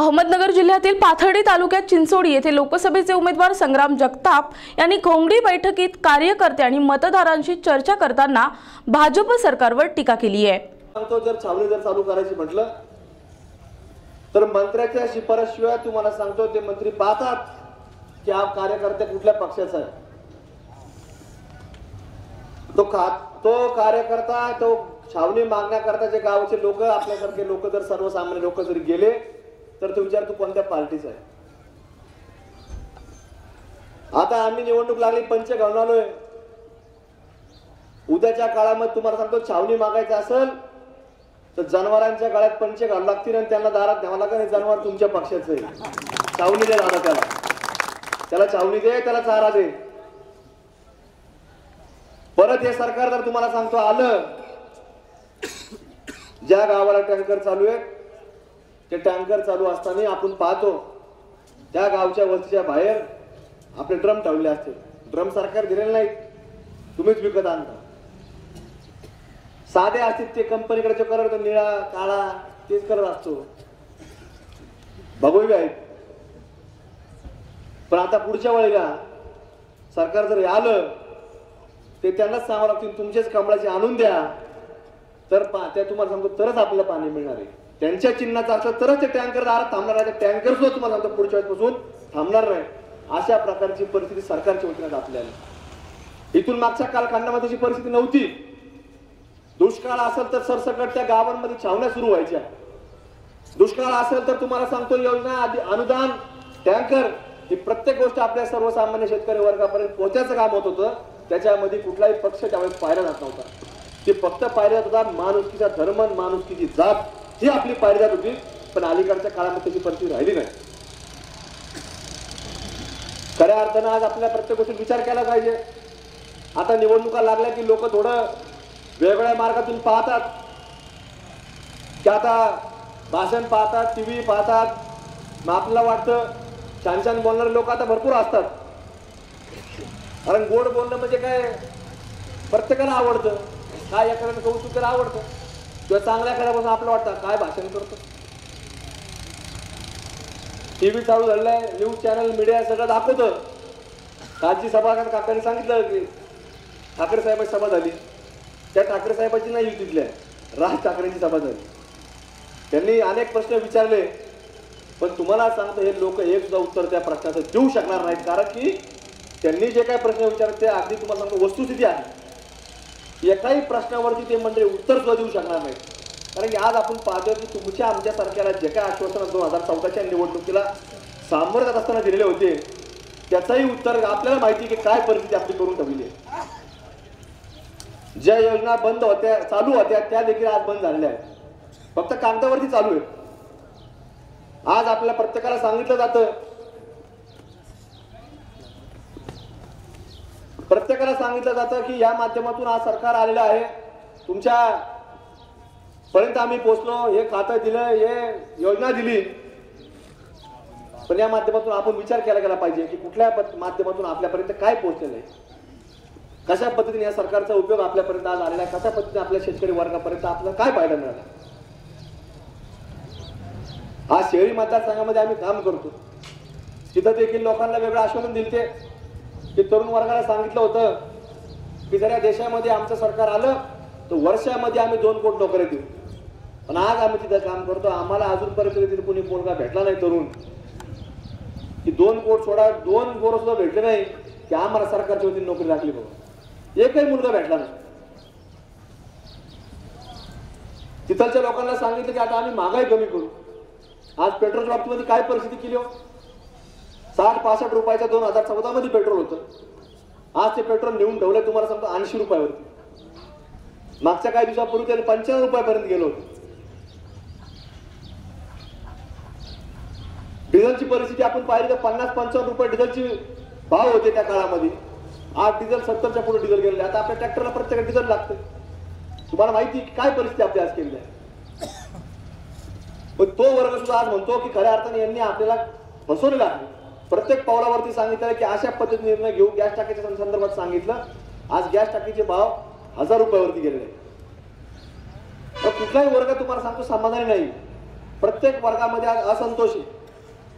अहमदनगर जिल्ह्यातील पाथर्डी तालुक्यात चिंचोडी येथे लोकसभेचे उमेदवार संग्राम जगताप यांनी घोंगडी बैठकीत कार्यकर्ते आणि मतदारांशी चर्चा करताना भाजप सरकारवर टीका केली आहे. जर छावणी जर चालू करायची म्हटलं तर मंत्र्याच्या शिफारशिवाय तुम्हाला सांगतो ते मंत्री पाहतात की हा कार्यकर्ते कुठल्या पक्षाचा आहे. तो का तो कार्यकर्ता तो छावणी मागण्याकरता जे गावचे लोक आपल्यासारखे लोक जर सर्वसामान्य लोक जरी गेले तर तो विचार तू कोणत्या पार्टीचा आहे? आता आम्ही निवडणूक लागली पंच घेऊन आलोय. उद्याच्या काळामध्ये तुम्हाला सांगतो छावणी मागायचं असेल तर जनावरांच्या गळ्यात पंचे घालू लागतील आणि त्यांना दारात द्यावं लागेल जनावर तुमच्या पक्षाचं आहे. छावणी दे दादा त्याला. त्याला छावणी दे त्याला चारा दे. परत हे सरकार जर तुम्हाला सांगतो आलं ज्या गावाला टँकर चालू आहे ते टँकर चालू असताना आपण पाहतो त्या गावच्या वस्तीच्या बाहेर आपले ड्रम ठेवले असते. ड्रम सरकार दिलेले नाहीत. तुम्हीच विकत आणता. साधे असतील ते कंपनीकडे जो करत निळा काळा तेच करत असतो. बघूया आहेत पण आता पुढच्या वेळेला सरकार जर आलं ते त्यांनाच सांगावं लागतील तुमचेच कमळाचे आणून द्या. तर पा त्या तुम्हाला सांगतो तरच आपल्याला पाणी मिळणार आहे. त्यांच्या चिन्हाचं असलं तरच ते टँकर दारात थांबणार आहे. टँकर सुद्धा तुम्हाला सांगतो पुढच्या वेळेसपासून थांबणार नाही. अशा प्रकारची परिस्थिती सरकारच्या वतीनं आपल्याला इथून मागच्या कालखंडामध्ये अशी परिस्थिती नव्हती. दुष्काळ असेल तर सरसकट त्या गावांमध्ये छावण्या सुरू व्हायच्या. दुष्काळ असेल तर तुम्हाला सांगतो योजना आधी अनुदान टँकर ही प्रत्येक गोष्ट आपल्या सर्वसामान्य शेतकरी वर्गापर्यंत पोहोचायचं काम होत होतं. त्याच्यामध्ये कुठलाही पक्ष त्यावेळेस पाहिला जात नव्हता. ते फक्त पाहिला जात होता माणुसकीचा धर्म माणुसकीची जात. ही आपली पाहिली होती पण अलीकडच्या काळामध्ये त्याची परिस्थिती राहिली नाही. खऱ्या अर्थानं आज आपल्या प्रत्येक गोष्टीत विचार केला पाहिजे. आता निवडणुका लागल्या की लोक थोडं वेगवेगळ्या मार्गातून पाहतात. की आता भाषण पाहतात टीव्ही पाहतात. मग आपल्याला वाटतं छान छान बोलणारे लोक आता भरपूर असतात. कारण गोड बोलणं म्हणजे काय? प्रत्येकाला आवडतं. काय एखाद्याचं कौतुक तर आवडतं. किंवा चांगल्या करापासून आपलं वाटतं. काय भाषण करतो? टीव्ही चालू झालाय न्यूज चॅनल मीडिया सगळं दाखवतं. कालची सभा काकांनी सांगितलं की ठाकरे साहेबांची सभा झाली. त्या ठाकरे साहेबांची नाही युतीतल्या राज ठाकरेंची सभा झाली. त्यांनी अनेक प्रश्न विचारले. पण तुम्हाला सांगतो हे लोक एक सुद्धा उत्तर त्या प्रश्नाचं देऊ शकणार नाहीत. कारण की त्यांनी जे काही प्रश्न विचारले ते अगदी तुम्हाला सांगतो वस्तुस्थिती आहे. एकाही प्रश्नावरती ते म्हणजे उत्तर सुद्धा देऊ शकणार नाहीत. कारण की आज आपण पाहतोय की तुमच्या आमच्या जे काय आश्वासन दोन हजार चौदाच्या निवडणुकीला सामोरं जात असताना दिलेले होते त्याचंही उत्तर आपल्याला माहिती की काय परिस्थिती आपली करून ठेवली आहे. ज्या योजना बंद होत्या चालू होत्या त्या देखील आज बंद झालेल्या आहेत. फक्त कागदावरती चालू आहे आज आपल्या प्रत्येकाला सांगितलं जातं प्रत्येकाला सांगितलं जातं की या माध्यमातून आज सरकार आलेलं आहे. तुमच्या पर्यंत आम्ही पोहोचलो हे खातं दिलं हे योजना दिली. पण या माध्यमातून आपण विचार केला गेला पाहिजे की कुठल्या माध्यमातून आपल्यापर्यंत काय पोहोचलेलं आहे? कशा पद्धतीने या सरकारचा उपयोग आपल्यापर्यंत आज आलेला आहे? कशा पद्धतीने आपल्या शेतकरी वर्गापर्यंत आपल्याला काय फायदा मिळाला? आज शहरी मतदारसंघामध्ये आम्ही काम करतो. तिथं देखील लोकांना वेगळं आश्वासन दिलते. की तरुण वर्गाला सांगितलं होतं की जर या देशामध्ये आमचं सरकार आलं तर वर्षामध्ये आम्ही दोन कोट नोकऱ्या देऊ. पण आज आम्ही तिथं काम करतो आम्हाला अजूनपर्यंत तिथे कोणी मुलगा भेटला नाही तरुण. की दोन कोट सोडा दोन पोरं सुद्धा भेटले नाही की आम्हाला सरकारच्या वतीने नोकरी लागली बघा एकही मुलगा भेटला नाही. तिथलच्या लोकांना सांगितलं की आता आम्ही महागाई कमी करू. आज पेट्रोलच्या बाबतीमध्ये काय परिस्थिती केली हो? साठ पासष्ट रुपयाच्या दोन हजार चौदा मध्ये पेट्रोल होतं. आज ते पेट्रोल नेऊन ठेवलं तुम्हाला समजा ऐंशी रुपयावरती. मागच्या काही दिवसापूर्वी त्याने पंच्याण्णव रुपयापर्यंत गेलो होतो. डिझेलची परिस्थिती आपण पाहिली तर पन्नास पंचावन्न रुपये डिझेलची भाव होते त्या काळामध्ये. आज डिझेल सत्तरच्या पुढे डिझेल गेले आता आपल्या ट्रॅक्टरला प्रत्येक डिझेल लागतं तुम्हाला माहिती आहे की काय परिस्थिती आपली आज केलेली आहे. पण तो वर्ग सुद्धा आज म्हणतो की खऱ्या अर्थाने यांनी आपल्याला फसवलेला आहे. प्रत्येक पावलावरती सांगितलं की अशा पद्धतीने निर्णय घेऊ गॅस टाकीच्या संदर्भात सांगितलं. आज गॅस टाकीचे भाव हजार रुपयावरती गेलेले आहेत. तर कुठलाही वर्ग तुम्हाला सांगतो समाधानी नाही. प्रत्येक वर्गामध्ये आज असंतोष आहे.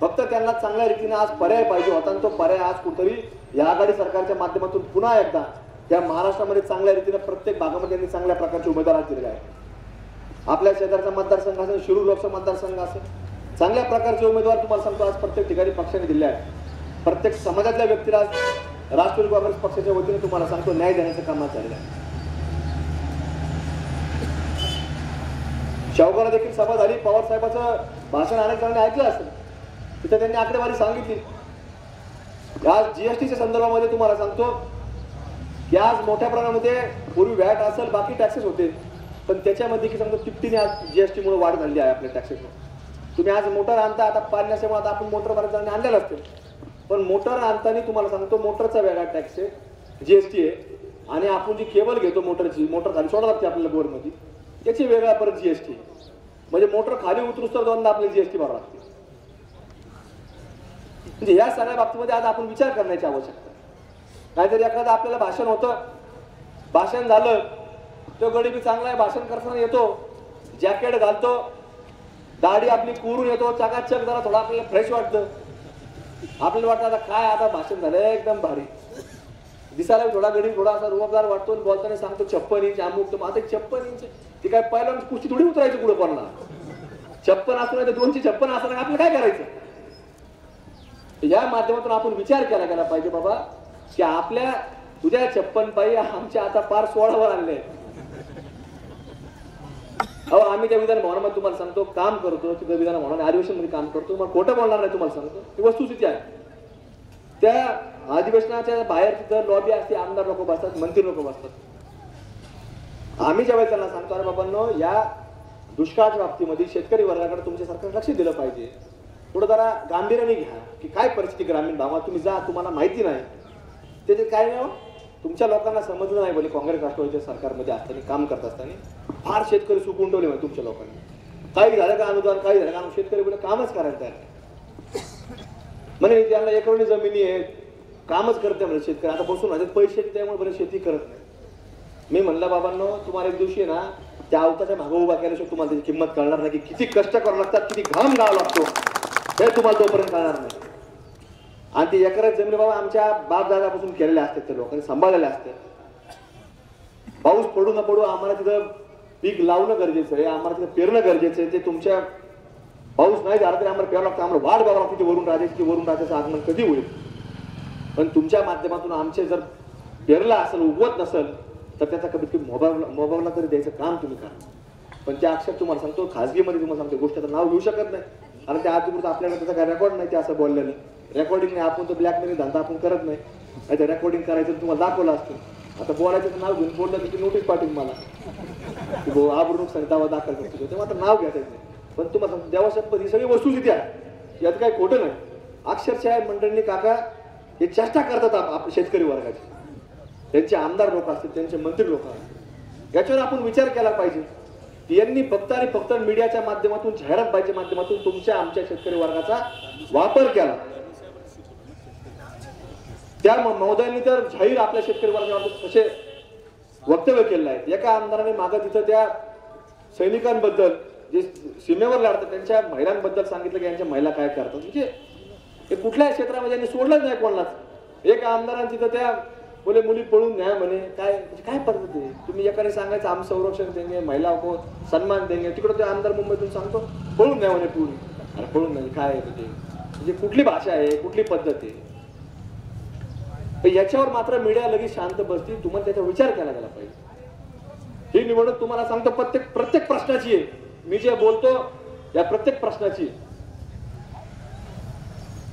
फक्त त्यांना चांगल्या रीतीने आज पर्याय पाहिजे होता आणि तो पर्याय आज कुठेतरी या आघाडी सरकारच्या माध्यमातून पुन्हा एकदा या महाराष्ट्रामध्ये चांगल्या रीतीने प्रत्येक भागामध्ये त्यांनी चांगल्या प्रकारचे उमेदवार दिलेले आहेत. आपल्या शेजारचा मतदारसंघ असेल शिरूर लोकसभा मतदारसंघ असेल चांगल्या प्रकारचे उमेदवार तुम्हाला सांगतो आज प्रत्येक ठिकाणी पक्षाने दिले आहेत. प्रत्येक समाजातल्या व्यक्तीला आज राष्ट्रवादी काँग्रेस पक्षाच्या वतीने तुम्हाला सांगतो न्याय देण्याचं काम आज झालेलं आहे. शाहूकाला देखील सभा झाली. पवार साहेबाचं भाषण अनेक जणांनी ऐकलं असेल. तिथे त्यांनी आकडेवारी सांगितली. आज जीएसटीच्या संदर्भामध्ये तुम्हाला सांगतो की आज मोठ्या प्रमाणामध्ये पूर्वी व्हॅट असेल बाकी टॅक्सेस होते. पण त्याच्यामध्ये की समजा तिप्पटीने आज जीएसटीमुळे वाढ झाली आहे आपल्या टॅक्सेस तुम्ही आज मोटर आणता आता पाणी नसल्यामुळे आता आपण मोटर बऱ्याच जणांनी आणलेलं असते. पण मोटर आणताना तुम्हाला सांगतो मोटरचा वेगळा टॅक्स आहे जीएसटी आहे. आणि आपण जी केबल घेतो मोटरची मोटर खाली सोडा लागते आपल्याला बोरमध्ये त्याची वेगळा परत जीएसटी म्हणजे मोटर खाली उतरूस तर दोनदा आपल्याला जीएसटी भरावं लागते. म्हणजे या सगळ्या बाबतीमध्ये आज आपण विचार करण्याची आवश्यकता आहे. नाहीतर एखादं आपल्याला भाषण होतं. भाषण झालं तो गडी बी चांगला आहे भाषण करताना येतो जॅकेट घालतो दाढी आपली कोरून येतो चकाचक जरा थोडा आपल्याला फ्रेश वाटतं. आपल्याला वाटतं आता काय आता भाषण झालं एकदम भारी. दिसायला थोडा गडी थोडा असा रुबाबदार वाटतो आणि बोलताना सांगतो छप्पन इंच अमुक तर आता छप्पन इंच. ती काय पहिला म्हणजे कुस्ती थोडी उतरायची कुठं पडला. छप्पन असं नाही तर दोनशे छप्पन असं नाही आपलं काय करायचं? या माध्यमातून आपण विचार केला गेला पाहिजे बाबा की आपल्या तुझ्या छप्पन पायी आमच्या आता पार सोळावर आणले. अहो आम्ही त्या विधान भवनामध्ये तुम्हाला सांगतो काम करतो तिथं विधान भवनामध्ये अधिवेशनमध्ये काम करतो मग खोटं बोलणार नाही तुम्हाला सांगतो. ही वस्तुस्थिती आहे. त्या अधिवेशनाच्या बाहेर तिथं लॉबी असते आमदार लोक बसतात मंत्री लोक बसतात. आम्ही ज्यावेळेस त्यांना सांगतो अरे बाबांनो या दुष्काळाच्या बाबतीमध्ये शेतकरी वर्गाकडे तुमच्या सरकार लक्ष दिलं पाहिजे. थोडं जरा गांभीर्याने घ्या की काय परिस्थिती ग्रामीण भागात? तुम्ही जा तुम्हाला माहिती नाही. त्याचे काय नाही तुमच्या लोकांना समजलं नाही बोले काँग्रेस राष्ट्रवादीच्या सरकारमध्ये असताना काम करत असताना. फार शेतकरी सुकून म्हणजे तुमच्या लोकांनी. काही झालं का अनुदान काही झालं का? शेतकरी बोले कामच करायला तयार नाही. म्हणे त्यांना एकरणी जमिनी आहेत. कामच करते म्हणजे शेतकरी. आता बसून राहतात पैसे त्यामुळे बरं शेती करत नाही. मी म्हणलं बाबांनो तुम्हाला एक दिवशी ना त्या अवताच्या मागं उभा केल्याशिवाय तुम्हाला त्याची किंमत कळणार नाही की किती कष्ट करावं लागतात किती घाम घावा लागतो. हे तुम्हाला तोपर्यंत कळणार नाही. आणि ते एकरात जमिनी बाबा आमच्या बाप दादापासून केलेल्या असतात ते लोकांनी सांभाळलेल्या असतात पाऊस पडू न पडू आम्हाला तिथं पीक लावणं गरजेचं आहे आम्हाला तिथं पेरणं गरजेचं आहे ते तुमच्या पाऊस नाही झाला तरी आम्हाला पेरावं लागतं आम्हाला वाट बघावं लागते की वरून राजाची की वरून राजाचं आगमन कधी होईल. पण तुमच्या माध्यमातून आमचे जर पेरला असेल उगवत नसेल तर त्याचा कमीत कमी मोबाईल मोबाईलला तरी द्यायचं काम तुम्ही करा. पण त्या अक्षर तुम्हाला सांगतो खाजगीमध्ये तुम्हाला सांगतो गोष्टीचं नाव घेऊ शकत नाही. कारण त्या आजपर्यंत आपल्याला त्याचा काय रेकॉर्ड नाही ते असं बोललेलं रेकॉर्डिंग नाही आपण तो ब्लॅकमेलिंग धंदा आपण करत नाही. नाही तर रेकॉर्डिंग करायचं तुम्हाला दाखवलं असतं. आता बोलायचं नाव घेऊन बोललं की नोटीस पाठवून मला. की भाऊ आबरू नुकसान दावा दाखल करतो तेव्हा आता नाव घ्यायचं नाही पण तुम्हाला सांगतो देवा शपथ ही सगळी वस्तुस्थिती आहे. यात काही खोटं नाही. अक्षरशः मंडळींनी काका हे चेष्टा करतात आप- आपल्या शेतकरी वर्गाची. त्यांचे आमदार लोक असतील त्यांचे मंत्री लोक असतील याच्यावर आपण विचार केला पाहिजे. की यांनी फक्त आणि फक्त मीडियाच्या माध्यमातून जाहिरात बाईच्या माध्यमातून तुमच्या आमच्या शेतकरी वर्गाचा वापर केला. त्या महोदयांनी तर जाहीर आपल्या शेतकरी वर्गावर असे वक्तव्य केलेलं आहे. एका आमदाराने मागं तिथं त्या सैनिकांबद्दल जे सीमेवर लढतात त्यांच्या महिलांबद्दल सांगितलं की यांच्या महिला काय करतात. म्हणजे हे कुठल्याही क्षेत्रामध्ये यांनी सोडलंच नाही कोणालाच? एक आमदारान तिथं त्या बोले मुली पळून न्या म्हणे. काय म्हणजे काय पद्धत आहे? तुम्ही एकाने सांगायचं आम संरक्षण देंगे महिला को सन्मान देंगे. तिकडं ते आमदार मुंबईतून सांगतो पळून न्या म्हणे पुरी अरे पळून नाही म्हणजे काय आहे म्हणजे म्हणजे कुठली भाषा आहे? कुठली पद्धत आहे? तर याच्यावर मात्र मीडिया लगेच शांत बसतील. तुम्हाला त्याचा विचार केला गेला पाहिजे. ही निवडणूक तुम्हाला सांगतो प्रत्येक प्रत्येक प्रश्नाची आहे. मी जे बोलतो या प्रत्येक प्रश्नाची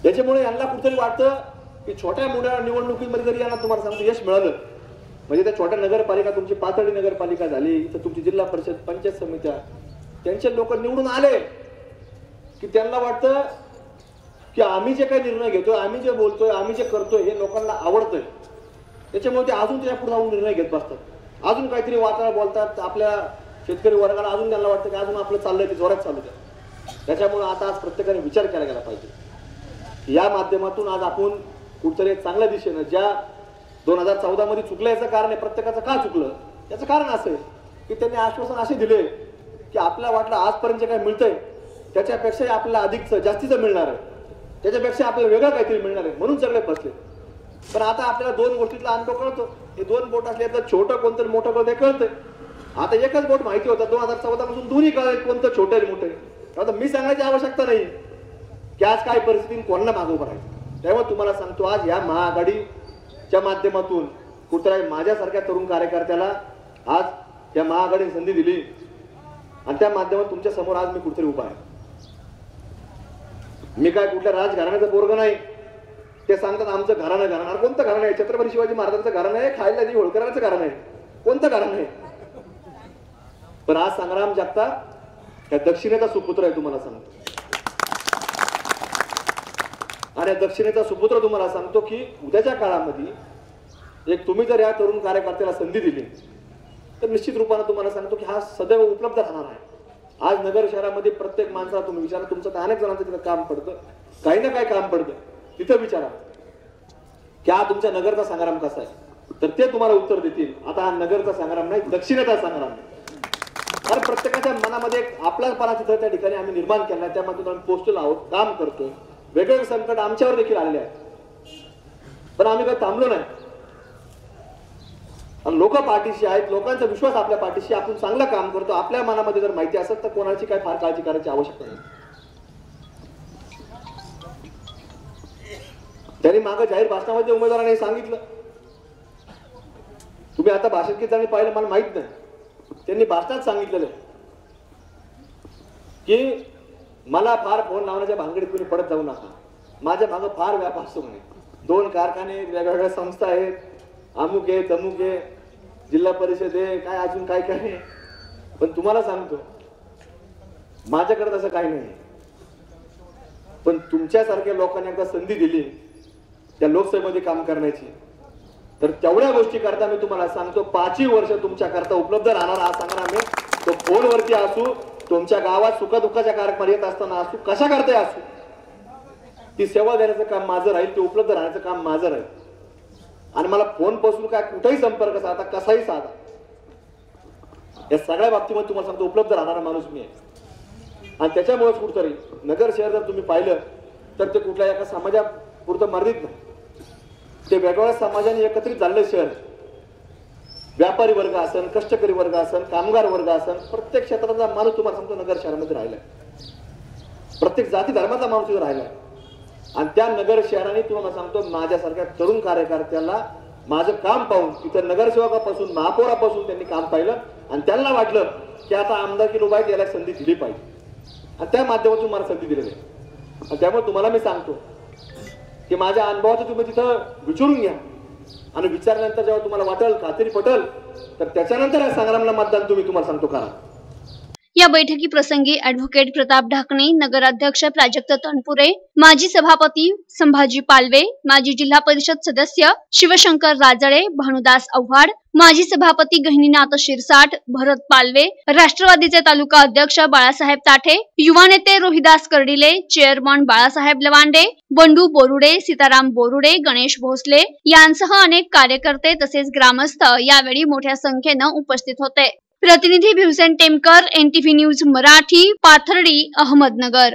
याच्यामुळे यांना कुठेतरी वाटतं की छोट्या मोठ्या निवडणुकीमध्ये जरी यांना तुम्हाला सांगतो यश मिळालं. म्हणजे त्या छोट्या नगरपालिका तुमची पातळी नगरपालिका झाली इथं तुमची जिल्हा परिषद पंचायत समित्या त्यांचे लोक निवडून आले की त्यांना वाटतं की आम्ही जे काही निर्णय घेतोय आम्ही जे बोलतोय आम्ही जे करतोय हे लोकांना आवडतंय. त्याच्यामुळे ते अजून त्याच्या पुढे जाऊन निर्णय घेत बसतात. अजून काहीतरी वाचायला बोलतात आपल्या शेतकरी वर्गाला अजून त्यांना वाटतं की अजून आपलं चाललंय ते जोरात चालू द्या. त्याच्यामुळे आता आज प्रत्येकाने विचार केला गेला पाहिजे. या माध्यमातून आज आपण कुठतरी एक चांगल्या दिशेनं ज्या दोन हजार चौदामध्ये चुकलं याचं कारण आहे प्रत्येकाचं का चुकलं? याचं कारण असं आहे की त्यांनी आश्वासन असे दिले की आपल्याला वाटलं आजपर्यंत जे काय मिळतंय त्याच्यापेक्षाही आपल्याला अधिकचं जास्तीचं मिळणार आहे. त्याच्यापेक्षा आपल्याला वेगळं काहीतरी मिळणार आहे म्हणून सगळे बसले पण आता आपल्याला दोन गोष्टीतला अनुभव कळतो. हे दोन बोट असले तर छोटं कोणतं मोठं कोणतं कळतं कळतंय. आता एकच बोट माहिती होतं दोन हजार चौदा पासून दोन्ही कळलं कोणतं छोटं आणि मोठं आहे. आता मी सांगायची आवश्यकता नाही. की आज काय परिस्थिती कोणाला मागं उभं राहायचं. त्यामुळे तुम्हाला सांगतो आज या महाआघाडीच्या माध्यमातून कुठल्याही माझ्यासारख्या तरुण कार्यकर्त्याला आज या महाआघाडीने संधी दिली. आणि त्या माध्यमातून तुमच्यासमोर आज मी कुठेतरी उभा आहे. मी काय कुठल्या राजघराण्याचं पोरग नाही. ते सांगतात आमचं घराणं घराणं. अरे कोणतं घराणं आहे? छत्रपती शिवाजी महाराजांचं घराणं आहे खायला जी होळकरांचं घराणं आहे. कोणतं घराणं आहे? पण आज संग्राम जगताप त्या दक्षिणेचा सुपुत्र आहे तुम्हाला सांगतो. आणि या दक्षिणेचा सुपुत्र तुम्हाला सांगतो की उद्याच्या काळामध्ये एक तुम्ही जर या तरुण कार्यकर्त्याला संधी दिली तर निश्चित रूपानं तुम्हाला सांगतो की हा सदैव उपलब्ध राहणार आहे. आज नगर शहरामध्ये प्रत्येक माणसाला तुम्ही विचारा तुमचं तर अनेक जणांचं तिथं काम पडतं. काही ना काय काम पडतं. तिथं विचारा. की हा तुमच्या नगरचा संग्राम कसा आहे? तर ते तुम्हाला उत्तर देतील. आता हा नगरचा संग्राम नाही दक्षिणेचा संग्राम कारण प्रत्येकाच्या मनामध्ये एक आपलापणा तिथं त्या ठिकाणी आम्ही निर्माण केला आहे. त्यामध्ये आम्ही पोस्टल आहोत काम करतो वेगवेगळे संकट आमच्यावर देखील आलेले आहेत. पण आम्ही काही थांबलो नाही. लोक पाठीशी आहेत लोकांचा विश्वास आपल्या पाठीशी आपण चांगलं काम करतो आपल्या मनामध्ये जर माहिती असेल तर कोणाची काय फार काळजी करायची आवश्यकता नाही. त्यांनी मागं जाहीर भाषणामध्ये उमेदवाराने सांगितलं. तुम्ही आता भाषण किती पाहिलं मला माहीत नाही. त्यांनी भाषणात सांगितलेलं की मला फार फोन लावण्याच्या भांगडीत कुणी पडत जाऊ नका. माझ्या मागं फार व्याप असतो म्हणे. दोन कारखाने वेगवेगळ्या संस्था आहेत. अमुक आहे तमुक आहे जिल्हा परिषद आहे काय अजून काय काय आहे. पण तुम्हाला सांगतो माझ्याकडे तसं काही नाही. पण तुमच्यासारख्या लोकांनी एकदा संधी दिली त्या लोकसभेमध्ये काम करण्याची तर तेवढ्या गोष्टी करता मी तुम्हाला सांगतो पाचही वर्ष तुमच्याकरता उपलब्ध राहणार हा सांगणार आहे तो फोनवरती असू तुमच्या गावात सुखदुःखाच्या कार्यक्रमात येत असताना असू कशा करताय असू. ती सेवा देण्याचं काम माझं राहील ते उपलब्ध राहण्याचं काम माझं राहील. आणि मला फोनपासून काय कुठेही संपर्क साधा कसाही साधा. या सगळ्या बाबतीमध्ये तुम्हाला सांगतो उपलब्ध राहणारा माणूस मी आहे. आणि त्याच्यामुळेच कुठतरी नगर शहर जर तुम्ही पाहिलं तर ते कुठल्या एका समाजापुरतं मर्दित नाही. ते वेगवेगळ्या समाजाने एकत्रित झालेलं शहर व्यापारी वर्ग असन कष्टकरी वर्ग असन कामगार वर्ग असन प्रत्येक क्षेत्राचा माणूस तुम्हाला सांगतो नगर शहरामध्ये राहिलाय. प्रत्येक जाती धर्माचा माणूस तिथे राहिलाय. आणि त्या नगर शहराने तुम्हाला सांगतो माझ्यासारख्या तरुण कार्यकर्त्याला माझं काम पाहून तिथं नगरसेवकापासून महापौरापासून त्यांनी काम पाहिलं आणि त्यांना वाटलं की आता आमदारकी उभा आहेत याला संधी दिली पाहिजे. आणि त्या माध्यमातून मला संधी दिलेली आहे आणि त्यामुळे तुम्हाला मी सांगतो की माझ्या अनुभवाचं तुम्ही तिथं विचारून घ्या. आणि विचारल्यानंतर जेव्हा तुम्हाला वाटेल खात्री पटेल तर त्याच्यानंतर या संग्रामला मतदान तुम्ही तुम्हाला सांगतो करा. या बैठकी प्रसंगी ऍडव्होकेट प्रताप ढाकणे नगराध्यक्ष प्राजक्त तनपुरे माजी सभापती संभाजी पालवे माजी जिल्हा परिषद सदस्य शिवशंकर राजळे भानुदास आव्हाड माजी सभापती गहिनीनाथ शिरसाट भरत पालवे राष्ट्रवादीचे तालुका अध्यक्ष बाळासाहेब ताठे युवा नेते रोहिदास कर्डिले चेअरमन बाळासाहेब लवांडे बंडू बोरुडे सीताराम बोरुडे गणेश भोसले यांसह अनेक कार्यकर्ते तसेच ग्रामस्थ यावेळी मोठ्या संख्येनं उपस्थित होते. प्रतिनिधी भिवसेन टेमकर एनटीव्ही न्यूज मराठी पाथर्डी अहमदनगर.